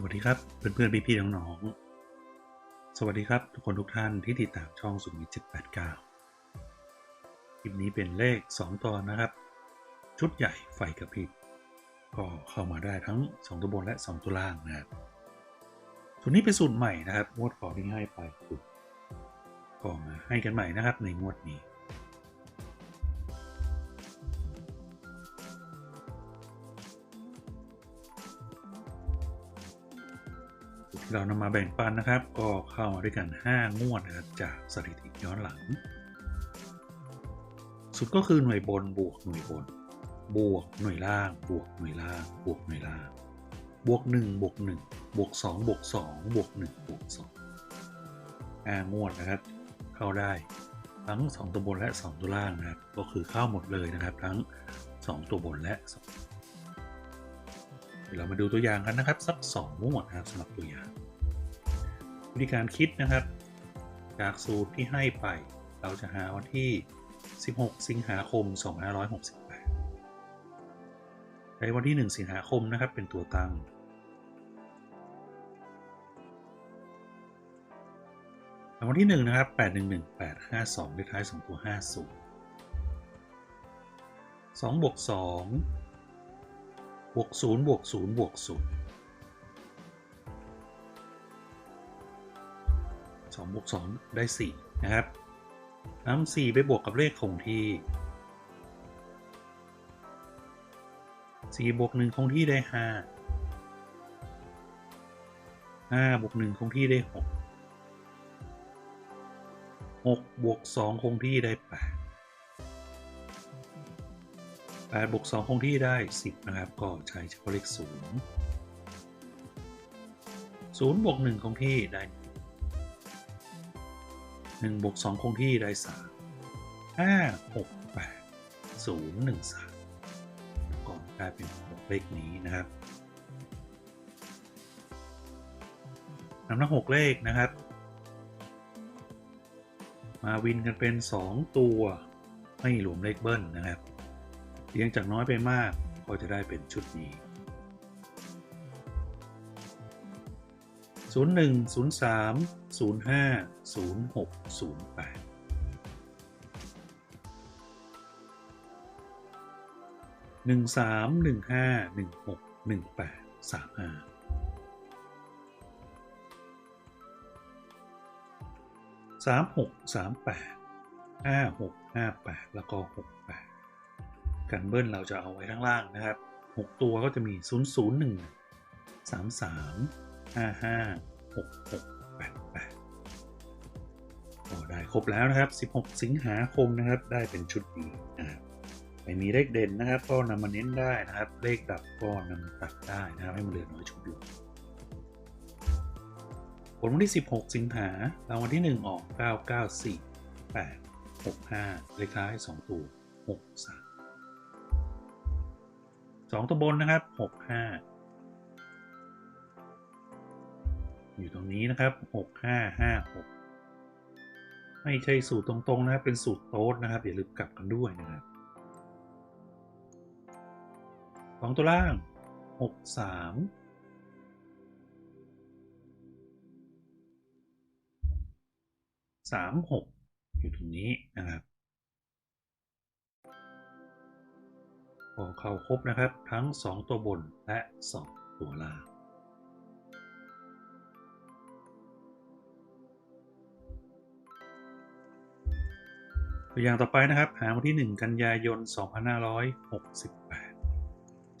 สวัสดีครับเพื่อนๆพี่ๆน้องๆสวัสดีครับทุกคนทุกท่านที่ติดตามช่องสุมิต789คลิปนี้เป็นเลข 2 ตอนนะครับ ชุดใหญ่ไฟกระพริบก็เข้ามาได้ทั้ง 2 ตัวบนและ 2 ตัวล่างนะครับส่วนนี้เป็นสูตรใหม่นะครับงวดก่อนที่ให้ไปก็มาให้กันใหม่นะครับในงวดนี้ เรานำมาแบ่งปันนะครับ ก็เข้ามาด้วยกัน 5 งวดนะครับจากสถิติย้อนหลัง สุดก็คือหน่วยบนบวกหน่วยบน บวกหน่วยล่าง บวกหน่วยล่าง บวกหน่วยล่าง บวก1บวก1บวก2บวก2บวก1บวก2ห้างวดนะครับ เข้าได้ทั้ง 2 ตัวบนและ 2 ตัวล่างนะครับ ก็คือเข้าหมดเลยนะครับ ทั้ง 2 ตัวบนและ 2 เดี๋ยวเรามาดูตัวอย่างกันนะครับสัก2งวดนะครับสำหรับตัวอย่าง วิธีการคิดนะครับ จากสูตรที่ให้ไป เราจะหาวันที่ 16 สิงหาคม 2568ใช้วันที่ 1 สิงหาคมนะครับเป็นตัวตั้งรางวัลที่ 1 นะครับ 8 1 1 8 5 2เลขท้าย 2 ตัว 50 2บวก2 วก0บวก0บวก0 2บวก2ได้4นะครับนำ4ไปบวกกับเลขคงที่4บวก1คงที่ได้5 5บวก1คงที่ได้6 6บวก2คงที่ได้8 8บวก2คงที่ได้ 10 นะครับ ก็ใช้เฉพาะเลข0 0บวก1คงที่ได้ 1บวก2คงที่ได้ 3 5 6 8 0 1 3ก็ได้เป็นเลขนี้นะครับนำทั้ง6เลขนะครับ มาวินกันเป็น 2 ตัวไม่รวมเลขเบิ้ลนะครับ เลี้ยงจากน้อยไปมากก็จะได้เป็นชุดนี้ 01 03 05 06 08หนึ่งสามหนึ่งห้าหนึ่งหกหนึ่งแปดสามห้าสามหกสามแปดห้าหกห้าแปดแล้วก็หก นเบิ้ลเราจะเอาไว้ข้างล่างนะครับ 6 ตัวก็จะมี 001 33 55 66 88ก็ได้ครบแล้วนะครับ 16 สิงหาคมนะครับ ได้เป็นชุดนี้นะครับไม่มีเลขเด่นนะครับ ก็นำมาเน้นได้นะครับ เลขดับก็นำมาตัดได้นะครับ ให้มันเหลือน้อยชุดลงผลวันที่ 16 สิงหารางวัลที่ 1 ออก 994 8 65เลขท้าย 2 ตัว 63 2ตัวบนนะครับ65อยู่ตรงนี้นะครับ6556ไม่ใช่สูตรตรงๆนะครับ เป็นสูตรโต๊ดนะครับ อย่าลืมกลับกันด้วยนะครับสองตัวล่าง63 36อยู่ตรงนี้นะครับ ก็เข้าครบนะครับ ทั้ง 2 ตัวบนและ 2 ตัวล่างตัวอย่างต่อไปนะครับหาวันที่ 1 กันยายน 2568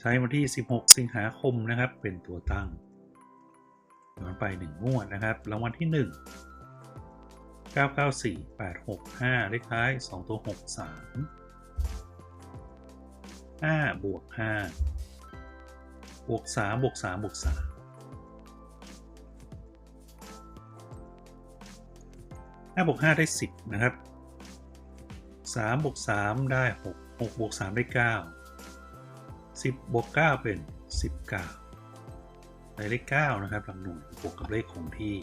ใช้วันที่ 16 สิงหาคมนะครับ เป็นตัวตั้งย้อนไป1งวดนะครับรางวัลที่ 1 994 865 เลขท้าย 2 ตัว 63 5บวก5บวก3บวก3บวก3 5บวก5ได้ 10 นะครับ3บวก3ได้ 6 6บวก3ได้ 9 10บวก9เป็น 19ได้เลข9นะครับหลักหน่วยบวกกับเลขคงที่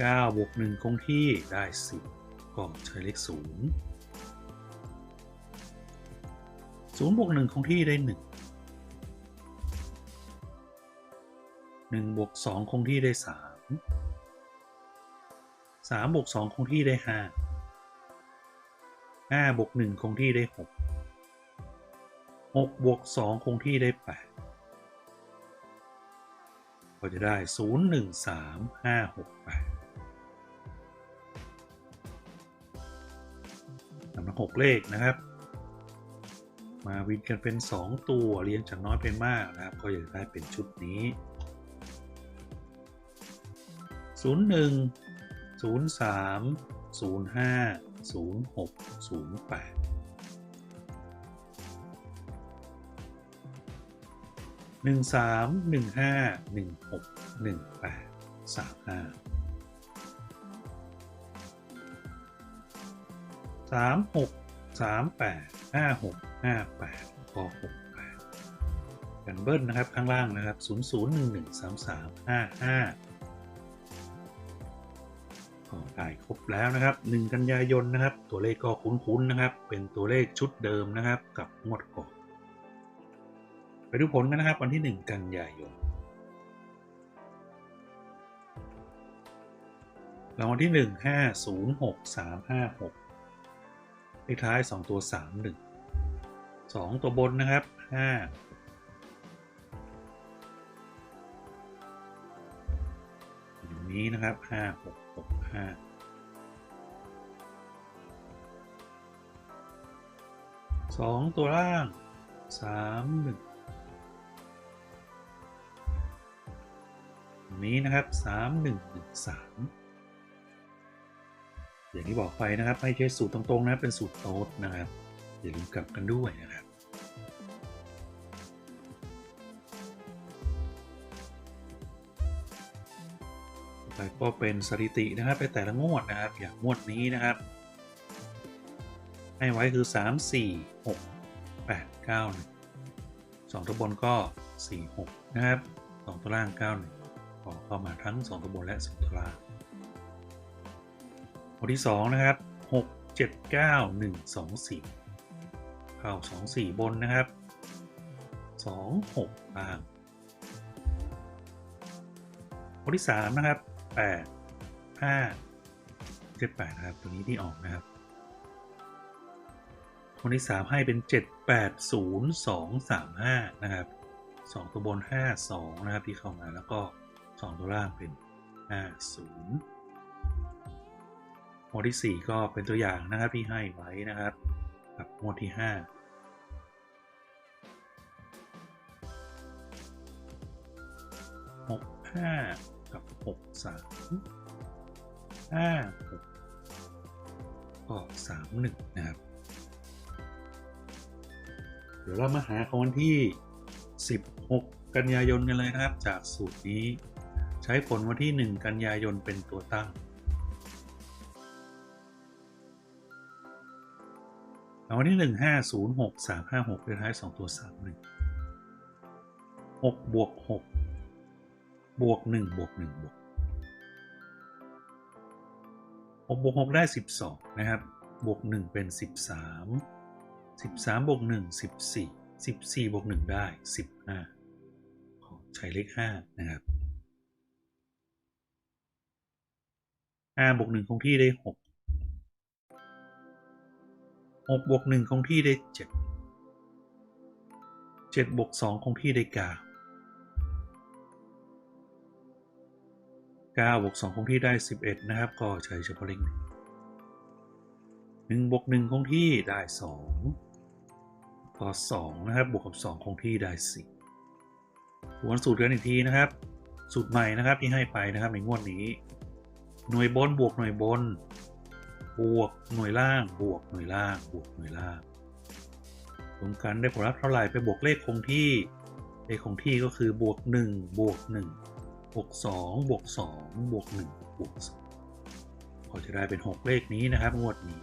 9 บวก 1 คงที่ได้ 10 ก็ใช้เลข 0 0บวก1คงที่ได้1 1บวก2คงที่ได้3 3บวก2คงที่ได้5 5บวก1คงที่ได้6 6บวก2คงที่ได้8ก็จะได้0 1 3 5 6 8สำหรับ6เลขนะครับ มาวินกันเป็น 2 ตัวเรียงจากน้อยเป็นมากนะครับ ก็จะได้เป็นชุดนี้ 01 03 05 06 08หนึ่งสามหนึ่ง ห้าหกห้าสามหกสามแปดห้าหกห้าแปดก็หกแปดกันเบิ้ลนะครับข้างล่างนะครับศูนย์ศูนย์หนึ่งหนึ่งสามสามห้าห้าก็ได้ครบแล้วนะครับหนึ่งกันยายนนะครับ ตัวเลขก็คุ้นๆนะครับ เป็นตัวเลขชุดเดิมนะครับ กับงวดก่อนไปดูผลกันนะครับ วันที่ 1 กันยายนรางวัลที่ 1 5 0 6 3 5 6 เลขท้าย 2 ตัว 3 1 2 ตัวบนนะครับ 5 อยู่นี้นะครับ 5 6 6 5สองตัวล่างสามหนึ่งนี้นะครับสามหนึ่งหนึ่งสาม อย่างที่บอกไปนะครับไม่ใช่สูตรตรงๆนะเป็นสูตรโต๊ดนะครับอย่าลืมกลับกันด้วยนะครับไปก็เป็นสถิตินะครับไปแต่ละงวดนะครับ อย่างงวดนี้นะครับ ให้ไว้คือ 3 4 6 8 9 1 2ตัวบนก็ 4 6 นะครับ2ตัวล่าง 9 1ก็เข้ามาทั้ง 2 ตัวบนและ 2 ตัวล่าง คนที่ 2 นะครับ 6 7 9 1 2 4 เข้า 2 4 บนนะครับ 2 6ล่างคนที่ 3 นะครับ 8 5 7 8นะครับ ตัวนี้ที่ออกนะครับคนที่ 3 ให้เป็น 7 8 0 2 3 5 นะครับ 2 ตัวบน 5 2 นะครับที่เข้ามาแล้วก็ 2 ตัวล่างเป็น 5 0 หมวดที่ 4 ก็เป็นตัวอย่างนะครับที่ให้ไว้นะครับ กับหมวดที่5 6 5กับ6 3 5 6ก็3 1นะครับ เดี๋ยวเรามาหาของวันที่ 16 กันยายนกันเลยนะครับ จากสูตรนี้ ใช้ผลวันที่ 1 กันยายนเป็นตัวตั้ง รางวัลที่หนึ่งห้าศูนย์หกสามห้าหกเลขท้ายสองตัวสามหนึ่งหกบวกหกบวกหนึ่งบวกหนึ่งบวกหกบวกหกได้สิบสองนะครับ บวกหนึ่งเป็นสิบสามสิบสามบวกหนึ่งสิบสี่สิบสี่บวกหนึ่งได้สิบห้าใช้เลขห้านะครับห้าบวกหนึ่งคงที่ได้หก บวกหนึ่งคงที่ได้เจ็ดเจ็ดบวกสองคงที่ได้เก้าเก้าบวกสองคงที่ได้สิบเอ็ดนะครับ ก็ใช้เฉพาะเลขหนึ่งหนึ่งบวกหนึ่งคงที่ได้สองก็สองนะครับ บวกกับสองคงที่ได้สี่ทวนสูตรกันอีกทีนะครับ สูตรใหม่นะครับที่ให้ไปนะครับในงวดนี้ หน่วยบนบวกหน่วยบน บวกหน่วยล่าง บวกหน่วยล่าง บวกหน่วยล่างรวมกันได้ผลลัพธ์เท่าไหร่ไปบวกเลขคงที่ เลขคงที่ก็คือบวก1บวก1บวก2บวก2บวก1บวก2ก็จะได้เป็น 6 เลขนี้นะครับงวดนี้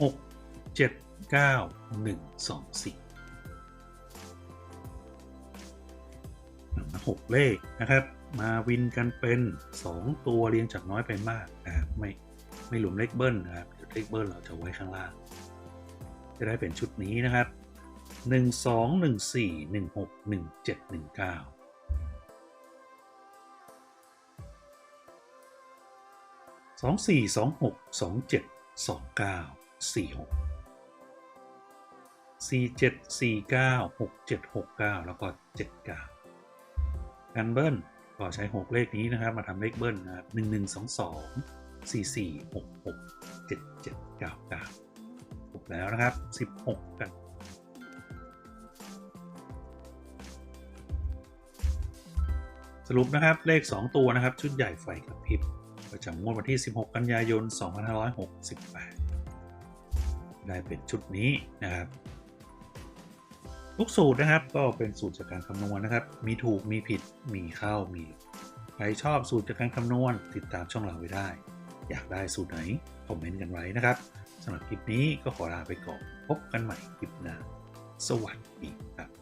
6 7 9 1 2 4หกเลขนะครับ มาวินกันเป็น 2 ตัวเรียงจากน้อยไปมากนะคไม่ไม่หลุมเล็กเบิ้ลนะครับเดี๋ยวเล็กเบิ้ลเราจะไว้ข้างล่าง จะได้เป็นชุดนี้นะครับ 1 2 1 4 1 6 1 7 1 9สองสี่สองหกสองเจ็ดสองเก้าสี่หกสี่เจ็ดสี่เก้าหกเจ็ดหกเก้าแล้วก็เจ็ดเก้าแอนเบิ้ล ก็ใช้ 6 เลขนี้นะครับ มาทำเลขเบิ้ลนะครับ1 1 2 2 4 4 6 6 7 7 9 9 6แล้วนะครับ 16 กัน สรุปนะครับเลข 2 ตัวนะครับ ชุดใหญ่ไฟกับพริบประจำงวดวันที่ 16 กันยายน 2568 ได้เป็นชุดนี้นะครับ ทุกสูตรนะครับก็เป็นสูตรจากการคำนวณนะครับ มีถูกมีผิดมีเข้ามีใครชอบสูตรจากการคำนวณ ติดตามช่องเราไว้ได้ อยากได้สูตรไหนคอมเมนต์กันไว้นะครับสำหรับคลิปนี้ก็ขอลาไปก่อนพบกันใหม่คลิปหน้าสวัสดีครับ